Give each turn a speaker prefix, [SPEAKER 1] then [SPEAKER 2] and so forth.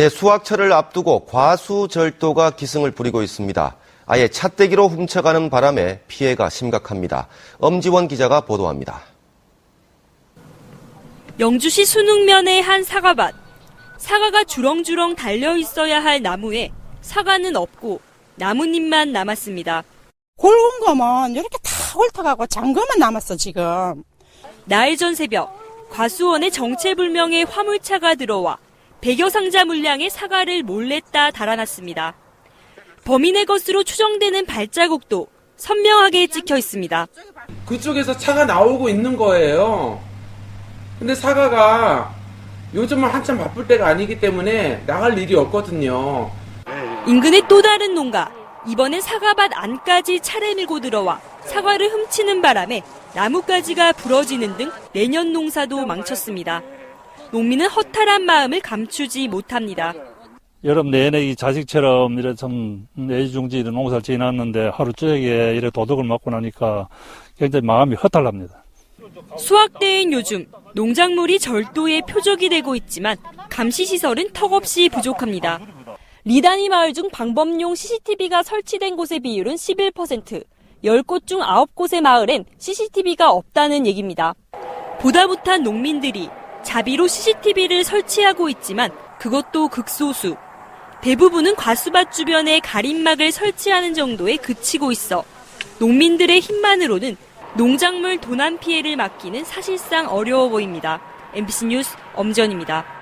[SPEAKER 1] 네, 수확철을 앞두고 과수절도가 기승을 부리고 있습니다. 아예 찻대기로 훔쳐가는 바람에 피해가 심각합니다. 엄지원 기자가 보도합니다.
[SPEAKER 2] 영주시 순흥면의 한 사과밭. 사과가 주렁주렁 달려 있어야 할 나무에 사과는 없고 나뭇잎만 남았습니다.
[SPEAKER 3] 굵은 거면 이렇게 다 훑어가고 장거만 남았어 지금.
[SPEAKER 2] 나흘 전 새벽 과수원에 정체불명의 화물차가 들어와 100여 상자 물량의 사과를 몰래 따 달아났습니다. 범인의 것으로 추정되는 발자국도 선명하게 찍혀 있습니다.
[SPEAKER 4] 그쪽에서 차가 나오고 있는 거예요. 근데 사과가 요즘은 한참 바쁠 때가 아니기 때문에 나갈 일이 없거든요.
[SPEAKER 2] 인근의 또 다른 농가. 이번엔 사과밭 안까지 차를 밀고 들어와 사과를 훔치는 바람에 나뭇가지가 부러지는 등 내년 농사도 망쳤습니다. 농민은 허탈한 마음을 감추지 못합니다.
[SPEAKER 5] 여름 내내 이 자식처럼 이래 참 애지중지 이런 농사를 지났는데 하루 저녁에 이래 도둑을 맞고 나니까 굉장히 마음이 허탈합니다.
[SPEAKER 2] 수확대인 요즘 농작물이 절도의 표적이 되고 있지만 감시시설은 턱없이 부족합니다. 리다니 마을 중 방범용 CCTV가 설치된 곳의 비율은 11%, 10곳 중 9곳의 마을엔 CCTV가 없다는 얘기입니다. 보다 못한 농민들이 자비로 CCTV를 설치하고 있지만 그것도 극소수. 대부분은 과수밭 주변에 가림막을 설치하는 정도에 그치고 있어 농민들의 힘만으로는 농작물 도난 피해를 막기는 사실상 어려워 보입니다. MBC 뉴스 엄전입니다.